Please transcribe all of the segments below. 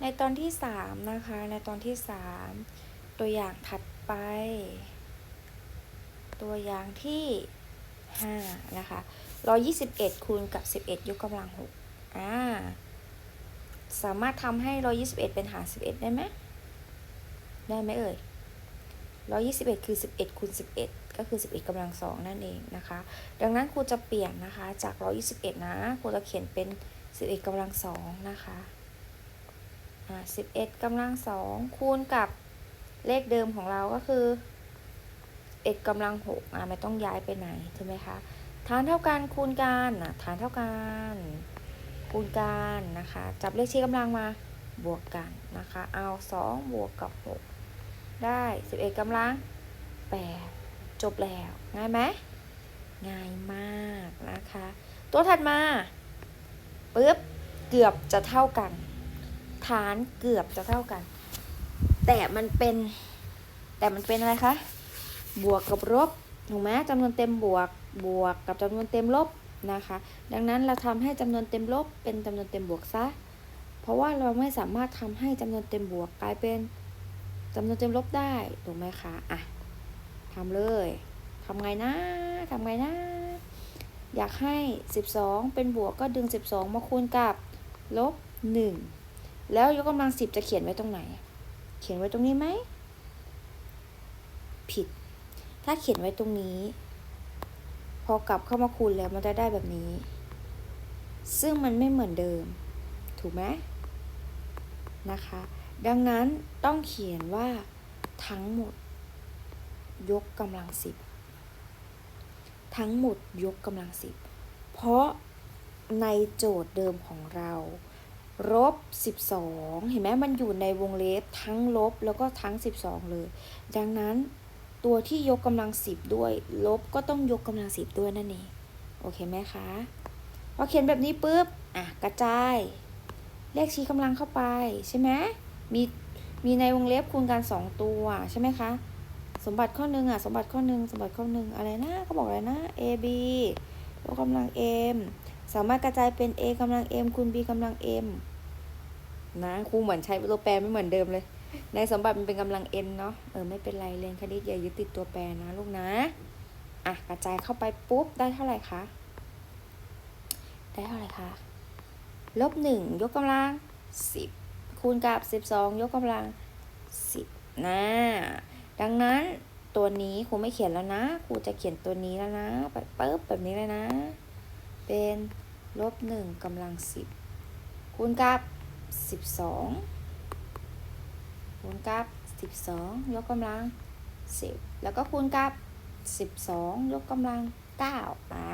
ในตอนที่สามนะคะ ในตอนที่สามตัวอย่างถัดไป ตัวอย่างที่ห้านะคะร้อยี่สิบเอ็ดคูณกับสิบเอ็ดยกกำลังหกอ่าสามารถทำให้ร้อยี่สิบเอ็ดเป็นหารสิบเอ็ดได้ไหมได้ไหมเอ่ยร้อยี่สิบเอ็ดคือสิบเอ็ดคูณสิบเอ็ดก็คือสิบเอ็ดกำลังสองนั่นเองนะคะ ดังนั้นครูจะเปลี่ยนนะคะ จากร้อยี่สิบเอ็ดนะ ครูจะเขียนเป็นสิบเอ็ดกำลังสองนะคะ สิบเอ็ดกำลังสองคูณกับเลขเดิมของเราก็คือเอ็ดกำลังหกอ่าไม่ต้องย้ายไปไหนใช่ไหมคะฐานเท่ากันคูณกันนะฐานเท่ากันคูณกันนะคะ จับเลขชี้กำลังมาบวกกันนะคะ เอาสองบวกกับหกได้สิบเอ็ดกำลังแปดจบแล้ว ง่ายไหมง่ายมากนะคะ ตัวถัดมาปึ๊บเกือบจะเท่ากัน ฐานเกือบจะเท่ากัน แต่มันเป็น แต่มันเป็นอะไรคะ บวกกับลบถูกไหมจำนวนเต็มบวกบวกกับจำนวนเต็มลบนะคะ ดังนั้นเราทำให้จำนวนเต็มลบเป็นจำนวนเต็มบวกซะ เพราะว่าเราไม่สามารถทำให้จำนวนเต็มบวกกลายเป็นจำนวนเต็มลบได้ถูกไหมคะอะทำเลยทำไงนะทำไงนะอยากให้ 12 เป็นบวกก็ดึง 12 มาคูณกับลบ1 แล้วยกกำลัง10จะเขียนไว้ตรงไหน เขียนไว้ตรงนี้ไหม ผิด ถ้าเขียนไว้ตรงนี้ พอกลับเข้ามาคูณแล้วมันจะได้แบบนี้ ซึ่งมันไม่เหมือนเดิม ถูกไหมนะคะ ดังนั้นต้องเขียนว่าทั้งหมด ยกกำลังสิบทั้งหมดยกกำลังสิบเพราะในโจทย์เดิมของเรา ลบ12 เห็นไหมมันอยู่ในวงเล็บทั้งลบแล้วก็ทั้ง 12 เลย ดังนั้นตัวที่ยกกำลัง 10 ด้วย ลบก็ต้องยกกำลัง 10 ด้วยนั่นเองโอเคไหมคะพอเขียนแบบนี้ปุ๊บอะกระจายเลขชี้กำลังเข้าไปใช่ไหมมีมีในวงเล็บคูณกัน2ตัวใช่ไหมคะ สมบัติข้อหนึ่งอะสมบัติข้อหนึ่งสมบัติข้อหนึ่งอะไรนะเขาบอกอะไรนะ a b ยกกำลัง m สามารถกระจายเป็น a กำลัง m คูณ b กำลัง m นะครูเหมือนใช้ตัวแปรไม่เหมือนเดิมเลย ในสมบัติมันเป็นกำลัง n เนาะเออไม่เป็นไรเรียนคณิตอย่ายึดติดตัวแปรนะลูกนะอะกระจายเข้าไปปุ๊บได้เท่าไหร่คะได้เท่าไหร่คะลบหนึ่งยกกำลังสิบคูณกับสิบสองยกกำลังสิบนะดังนั้นตัวนี้ครูไม่เขียนแล้วนะครูจะเขียนตัวนี้แล้วนะไปปุ๊บแบบนี้เลยนะ เป็นลบหนึ่งกำลังสิบคูณกับ สิบสองคูณกับสิบสองยกกำลังสิบแล้วก็คูณกับสิบสองยกกำลังเก้าอ่า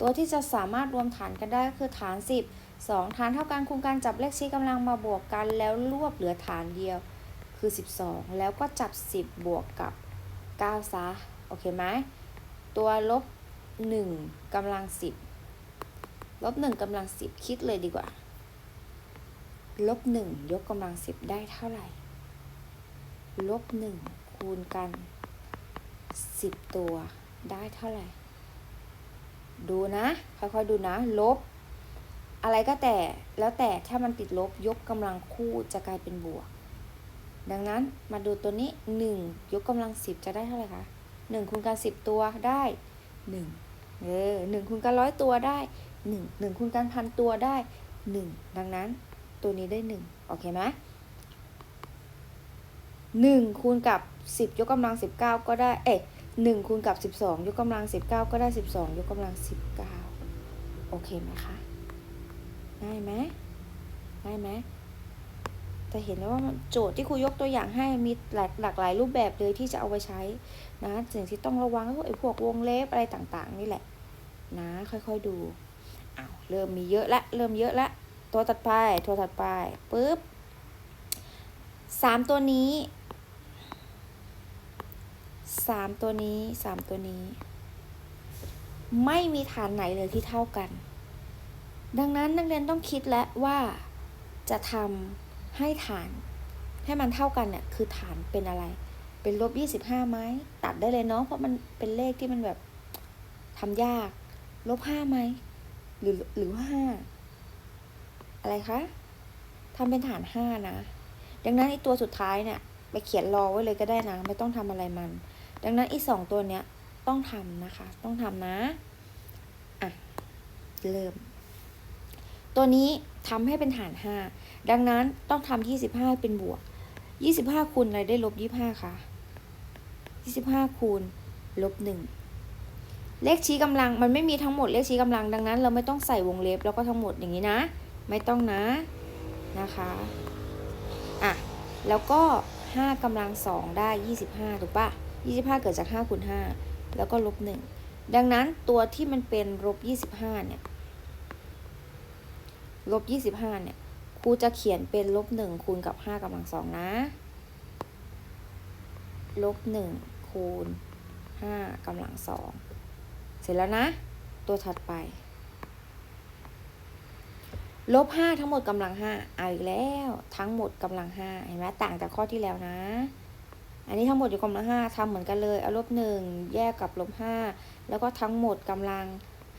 ตัวที่จะสามารถรวมฐานกันได้ก็คือฐานสิบสองฐานเท่ากันคูณกันจับเลขชี้กำลังมาบวกกันแล้วรวบเหลือฐานเดียวคือ 12 แล้วก็จับ 10 บวกกับ 9 ซะ โอเคไหม ตัวลบ 1กำลัง 10 ลบ 1กำลัง 10 คิดเลยดีกว่า ลบ1ยกกำลัง10ได้เท่าไหร่ ลบ1คูณกัน10ตัวได้เท่าไหร่ ดูนะ ค่อยๆดูนะ ลบ อะไรก็แต่ แล้วแต่ถ้ามันติดลบยกกำลังคู่จะกลายเป็นบวก ดังนั้นมาดูตัวนี้1ยกกำลัง10จะได้เท่าไหร่คะ1คูณกัน10ตัวได้1เออ1คูณกันร้อยตัวได้1 1คูณกันพันตัวได้1ดังนั้น ตัวนี้ได้1โอเคไหม1คูณกับ 10 ยกกำลัง 19 ก็ได้ เอ๊ะ1คูณกับ 12 ยกกำลัง 19 ก็ได้ 12 ยกกำลัง 19 โอเคไหมคะ ง่ายไหมง่ายไหมจะเห็นได้ว่าโจทย์ที่ครูยกตัวอย่างให้มีหลากหลากหลายรูปแบบเลยที่จะเอาไปใช้นะสิ่งที่ต้องระวังก็ไอ้พวกวงเล็บอะไรต่างๆ นี่แหละ นะ ค่อยๆดูอ้าวเริ่มมีเยอะละเริ่มเยอะละ ตัวถัดไป ตัวถัดไปปุ๊บสามตัวนี้สามตัวนี้สามตัวนี้ ไม่มีฐานไหนเลยที่เท่ากัน ดังนั้นนักเรียนต้องคิดแล้วว่าจะทำให้ฐานให้มันเท่ากันเนี่ยคือฐานเป็นอะไร เป็นลบยี่สิบห้าไหมตัดได้เลยเนาะเพราะมันเป็นเลขที่มันแบบทำยาก ลบห้าไหมหรือหรือว่าห้า อะไรคะทำเป็นฐานห้านะ ดังนั้นไอตัวสุดท้ายเนี่ยไปเขียนรอไว้เลยก็ได้นะ ไม่ต้องทำอะไรมัน ดังนั้นไอสองตัวเนี้ยต้องทำนะคะ ต้องทำนะอะเริ่ม ตัวนี้ทำให้เป็นฐานห้าดังนั้นต้องทำยี่สิบห้าเป็นบวกยี่สิบห้าคูณอะไรได้ลบยี่ห้าคะยี่สิบห้าคูณลบหนึ่งเลขชี้กำลังมันไม่มีทั้งหมดเลขชี้กำลังดังนั้น เราไม่ต้องใส่วงเล็บแล้วก็ทั้งหมดอย่างนี้นะ ไม่ต้องนะนะคะอะแล้วก็ห้ากำลังสองได้ยี่สิบห้าถูกปะยี่สิบห้าเกิดจากห้าคูณห้าแล้วก็ลบหนึ่งดังนั้นตัวที่มันเป็นลบยี่สิบห้าเนี่ยลบยี่สิบห้าเนี่ยครูจะเขียนเป็นลบหนึ่งคูณกับห้ากำลังสองนะลบหนึ่งคูณห้ากำลังสองเสร็จแล้วนะ ตัวถัดไป ลบห้าทั้งหมดกำลังห้าเอาอีกแล้วทั้งหมดกำลังห้าเห็นไหมต่างจากข้อที่แล้วนะ อันนี้ทั้งหมดอยู่กำลังห้าทำเหมือนกันเลยเอาลบหนึ่งแยกกับลบห้าแล้วก็ทั้งหมดกำลัง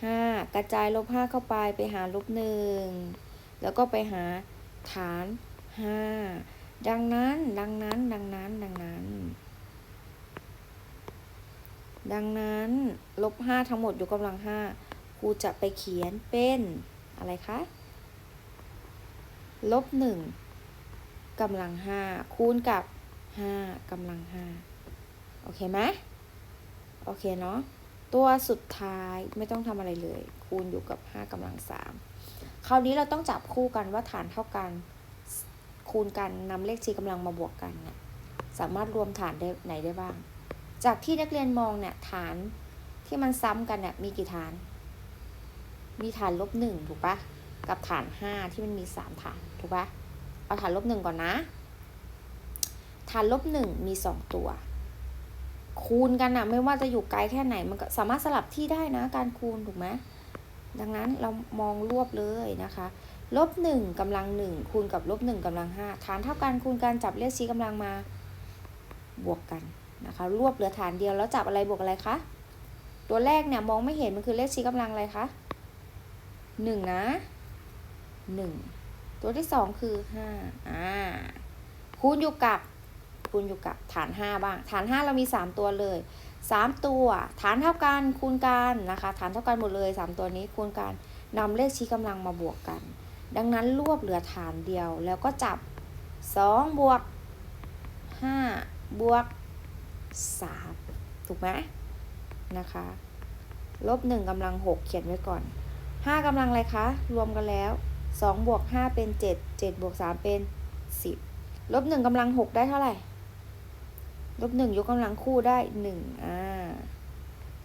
ห้ากระจายลบห้าเข้าไปไปหาลบหนึ่งแล้วก็ไปหาฐานห้าดังนั้น ดังนั้น ดังนั้น ดังนั้น ดังนั้นลบห้าทั้งหมดอยู่กำลังห้าครูจะไปเขียนเป็นอะไรคะ ลบหนึ่งกำลังห้าคูณกับห้ากำลังห้าโอเคไหมโอเคเนาะตัวสุดท้ายไม่ต้องทำอะไรเลย คูณอยู่กับห้ากำลังสามคราวนี้เราต้องจับคู่กันว่าฐานเท่ากัน คูณกันนำเลขชี้กำลังมาบวกกันเนี่ยสามารถรวมฐานได้ไหนได้บ้าง จากที่นักเรียนมองเนี่ยฐานที่มันซ้ำกันเนี่ยมีกี่ฐาน มีฐานลบหนึ่งถูกปะกับฐานห้าที่มันมีสามฐาน ถูกปะเอาฐานลบหนึ่งก่อนนะ ฐานลบหนึ่งมีสองตัว คูณกันอะไม่ว่าจะอยู่ไกลแค่ไหน มันก็สามารถสลับที่ได้นะ การคูณถูกไหมดังนั้นเรามองรวบเลยนะคะ ลบหนึ่งกำลังหนึ่งคูณกับลบหนึ่งกำลังห้าฐานเท่ากันคูณกันจับเลขชี้กำลังมาบวกกันนะคะ รวบเหลือฐานเดียวแล้วจับอะไรบวกอะไรคะ ตัวแรกเนี่ยมองไม่เห็นมันคือเลขชี้กำลังอะไรคะหนึ่งนะหนึ่ง ตัวที่สองคือห้าอ่าคูณอยู่กับคูณอยู่กับฐานห้าบ้าง ฐานห้าเรามีสามตัวเลยสามตัว ฐานเท่ากันคูณกันนะคะ ฐานเท่ากันหมดเลยสามตัวนี้คูณกันนำเลขชี้กำลังมาบวกกัน ดังนั้นรวบเหลือฐานเดียว แล้วก็จับสองบวกห้าบวกสามถูกไหมนะคะลบหนึ่งกำลังหกเขียนไว้ก่อนห้ากำลังอะไรคะ รวมกันแล้ว สองบวกห้าเป็นเจ็ดเจ็ดบวกสามเป็นสิบลบหนึ่งกำลังหกได้เท่าไหร่ ลบหนึ่งยกกำลังคู่ได้หนึ่งอ่า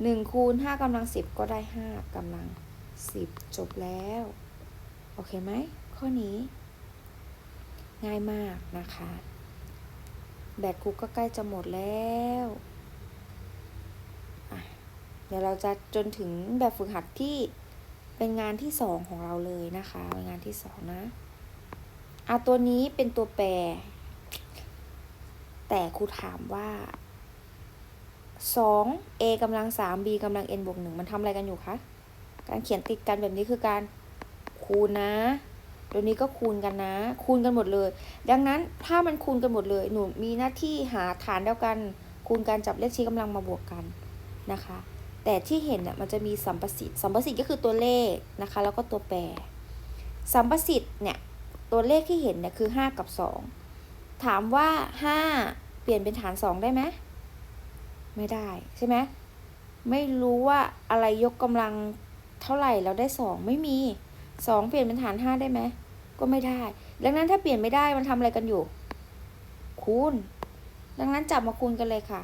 หนึ่งคูณห้ากำลังสิบก็ได้ห้ากำลังสิบจบแล้ว โอเคไหม ข้อนี้ ง่ายมากนะคะ แบตครูก็ใกล้จะหมดแล้วเดี๋ยวเราจะจนถึงแบบฝึกหัดที่ เป็นงานที่สองของเราเลยนะคะเป็นงานที่สองนะอะตัวนี้เป็นตัวแปร แต่ครูถามว่าสอง a กำลังสาม b กำลัง n บวกหนึ่งมันทำอะไรกันอยู่คะ การเขียนติดกันแบบนี้คือการคูณนะตัวนี้ก็คูณกันนะ คูณกันหมดเลย ดังนั้นถ้ามันคูณกันหมดเลย หนูมีหน้าที่หาฐานเดียวกัน คูณกันจับเลขชี้กำลังมาบวกกันนะคะ แต่ที่เห็นเนี่ยมันจะมีสัมประสิทธิ์สัมประสิทธิ์ก็คือตัวเลขนะคะ แล้วก็ตัวแปร สัมประสิทธิ์เนี่ยตัวเลขที่เห็นเนี่ยคือ 5 กับ 2 ถามว่า 5 เปลี่ยนเป็นฐาน 2 ได้ไหมไม่ได้ใช่ไหมไม่รู้ว่าอะไรยกกำลังเท่าไหร่แล้วได้ 2 ไม่มี 2 เปลี่ยนเป็นฐาน 5 ได้ไหมก็ไม่ได้ ดังนั้นถ้าเปลี่ยนไม่ได้มันทำอะไรกันอยู่ คูณ ดังนั้นจับมาคูณกันเลยค่ะ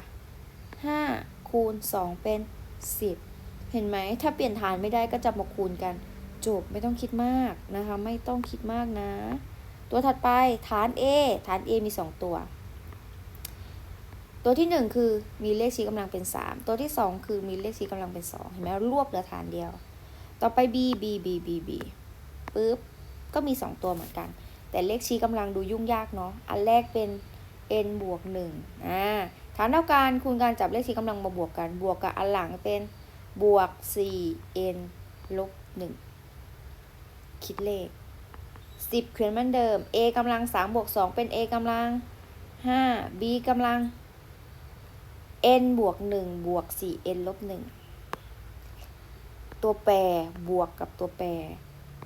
5 คูณ 2 เป็น 10 เห็นไหมถ้าเปลี่ยนฐานไม่ได้ก็จับมาคูณกัน จบไม่ต้องคิดมากนะคะ ไม่ต้องคิดมากนะ ตัวถัดไปฐาน A ฐาน A มี 2 ตัว ตัวที่ 1 คือมีเลขชี้กำลังเป็น 3 ตัวที่ 2 คือมีเลขชี้กำลังเป็น 2 เห็นไหมรวบเหลือฐานเดียว ต่อไป B B B B B ปึ๊บก็มี 2 ตัวเหมือนกัน แต่เลขชี้กำลังดูยุ่งยากเนาะอันแรกเป็น n บวก1อ่า ฐานเท่ากันคูณการจับเลขชี้กำลังมาบวกกัน บวกกับอันหลังเป็นบวก 4n ลบ 1 คิดเลขสิบเขียนเหมือนเดิม a กำลังสามบวกสองเป็น a กำลังห้า b กำลัง n บวกหนึ่งบวกสี่ n ลบหนึ่งตัวแปรบวกกับตัวแปร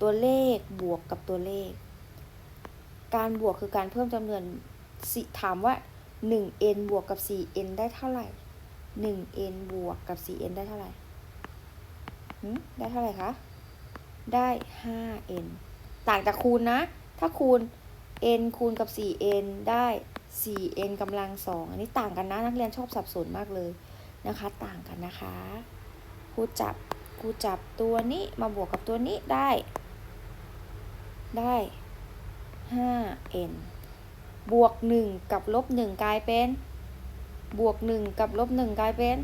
ตัวเลขบวกกับตัวเลข การบวกคือการเพิ่มจำนวนสิถามว่า 1n บวกกับ 4n ได้เท่าไหร่ 1n บวกกับ 4n ได้เท่าไหร่หึได้เท่าไหร่คะ ได้ 5n ต่างจากคูณนะ ถ้าคูณ n คูณกับ 4n ได้ 4n กำลัง 2 อันนี้ต่างกันนะ นักเรียนชอบสับสนมากเลยนะคะ ต่างกันนะคะครูจับครูจับตัวนี้มาบวกกับตัวนี้ได้ ได้ 5n บวก1กับลบ1กลายเป็น บวก1กับลบ1กลายเป็น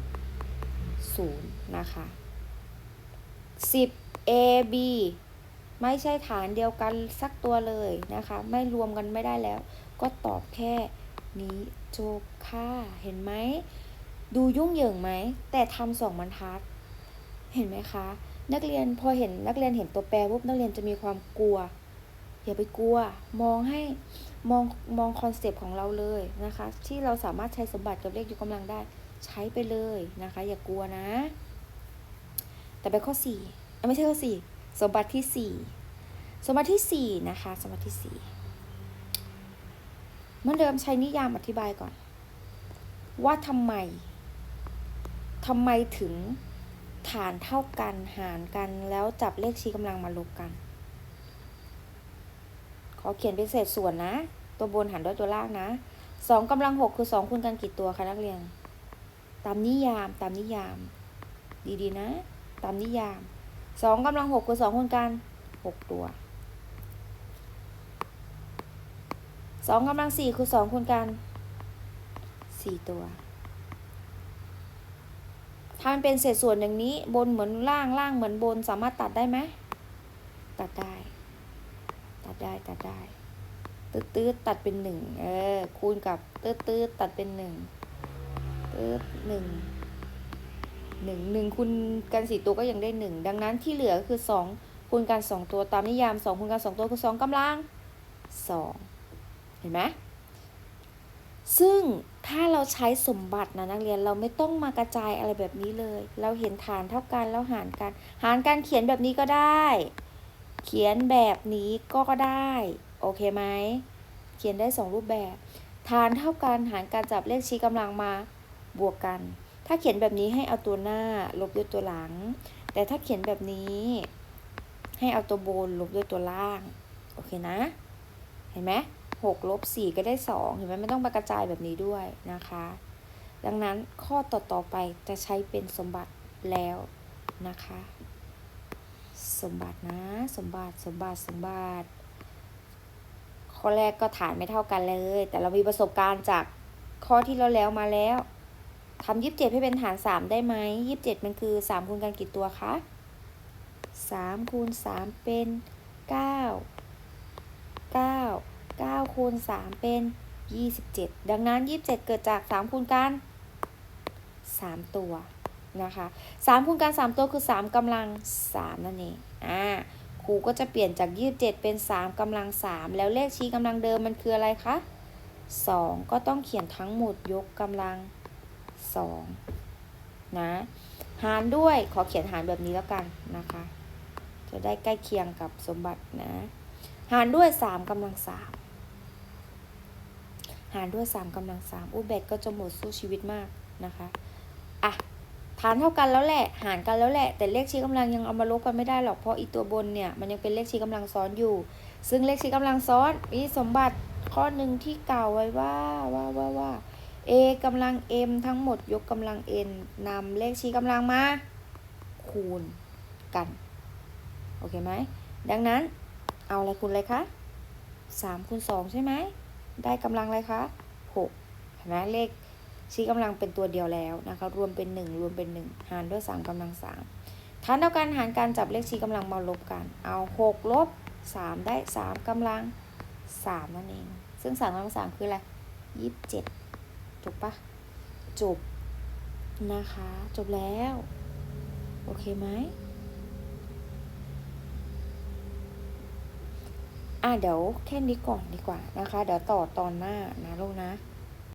0นะคะ10 ab ไม่ใช่ฐานเดียวกันสักตัวเลยนะคะ ไม่รวมกันไม่ได้แล้ว ก็ตอบแค่นี้จบค่ะ เห็นไหม ดูยุ่งเหยิงไหม แต่ทำสองบรรทัด เห็นไหมคะ นักเรียนพอเห็นนักเรียนเห็นตัวแปรปุ๊บนักเรียนจะมีความกลัว อย่าไปกลัว มองให้มองมองคอนเซปต์ของเราเลยนะคะ ที่เราสามารถใช้สมบัติกับเลขยกกำลังได้ ใช้ไปเลยนะคะ อย่ากลัวนะ แต่ไปข้อสี่ไม่ใช่ข้อสี่สมบัติที่สี่สมบัติที่สี่นะคะ สมบัติที่สี่เหมื่อนเดิมใช้นิยามอธิบายก่อน ว่าทำไมทำไมถึงฐานเท่ากันหารกันแล้วจับเลขชี้กำลังมาลบกัน ขอเขียนเป็นเศษส่วนนะ ตัวบนหารด้วยตัวล่างนะสองกำลังหกคือสองคูณกันกี่ตัวคะนักเรียน ตามนิยามตามนิยาม ดีๆนะ ตามนิยามสองกำลังหกคือสองคูณกันหกตัวสองกำลังสี่คือสองคูณกันสี่ตัวถ้ามันเป็นเศษส่วนอย่างนี้บนเหมือนล่างล่างเหมือนบนสามารถตัดได้ไหม ตัดได้ ได้ตัดได้ตืดตืดตัดเป็นหนึ่งเออคูณกับตืดตืดตัดเป็นหนึ่งตืดหนึ่งหนึ่งหนึ่งคูณกันสี่ตัวก็ยังได้หนึ่งดังนั้นที่เหลือคือสองคูณกันสองตัวตามนิยามสองคูณกันสองตัวคือสองกำลังสองเห็นไหมซึ่งถ้าเราใช้สมบัตินะนักเรียนเราไม่ต้องมากระจายอะไรแบบนี้เลย เราเห็นฐานเท่ากันแล้วหารกัน หารกันเขียนแบบนี้ก็ได้ เขียนแบบนี้ก็ได้ โอเคไหม เขียนได้สองรูปแบบ ฐานเท่ากันหารการจับเลขชี้กำลังมาบวกกัน ถ้าเขียนแบบนี้ให้เอาตัวหน้าลบด้วยตัวหลัง แต่ถ้าเขียนแบบนี้ ให้เอาตัวบนลบด้วยตัวล่าง โอเคนะ เห็นไหมหกลบสี่ก็ได้สองเห็นไหมไม่ต้องไปกระจายแบบนี้ด้วยนะคะ ดังนั้นข้อต่อต่อไปจะใช้เป็นสมบัติแล้วนะคะ สมบัตินะ สมบัติสมบัติสมบัติ ข้อแรกก็ฐานไม่เท่ากันเลย แต่เรามีประสบการณ์จากข้อที่เราแล้วมาแล้วทำยี่สิบเจ็ดให้เป็นฐานสามได้ไหมยี่สิบเจ็ดมันคือสามคูณกันกี่ตัวคะสามคูณสามเป็นเก้าเก้าเก้าคูณสามเป็นยี่สิบเจ็ดดังนั้นยี่สิบเจ็ดเกิดจากสามคูณกันสามตัว นะคะสามคูณกันสามตัวคือสามกำลังสามนั่นเองอ่าครูก็จะเปลี่ยนจากยี่สิบเจ็ดเป็นสามกำลังสามแล้วเลขชี้กำลังเดิมมันคืออะไรคะสองก็ต้องเขียนทั้งหมดยกกำลังสองนะ หารด้วยขอเขียนหารแบบนี้แล้วกันนะคะ จะได้ใกล้เคียงกับสมบัตินะ หารด้วยสามกำลังสามหารด้วยสามกำลังสามอุยแบตก็จะหมดสู้ชีวิตมากนะคะ อะ ฐานเท่ากันแล้วแหละ หารกันแล้วแหละ แต่เลขชี้กำลังยังเอามาลบกันไม่ได้หรอก เพราะอีตัวบนเนี่ยมันยังเป็นเลขชี้กำลังซ้อนอยู่ ซึ่งเลขชี้กำลังซ้อนมีสมบัติข้อหนึ่งที่กล่าวไว้ว่าว่าว่าว่า a กำลัง m ทั้งหมดยกกำลัง n นำเลขชี้กำลังมา คูณกัน โอเคไหม ดังนั้นเอาอะไรคูณอะไรคะ3คูณ2ใช่ไหม ได้กำลังอะไรคะ 6 เห็นไหมเลข ชี้กำลังเป็นตัวเดียวแล้วนะคะ รวมเป็น 1 รวมเป็น 1 หารด้วย 3กำลัง3ฐานเท่ากันหารการจับเลขชี้กำลังมาลบกัน เอา 6 ลบ 3 ได้ 3กำลัง 3 นั่นเอง ซึ่ง 3กำลัง 3 คืออะไร 27จบปะจบนะคะ จบแล้ว โอเคไหมอะเดี๋ยวแค่นี้ก่อนดีกว่านะคะ เดี๋ยวต่อตอนหน้านะลูกนะ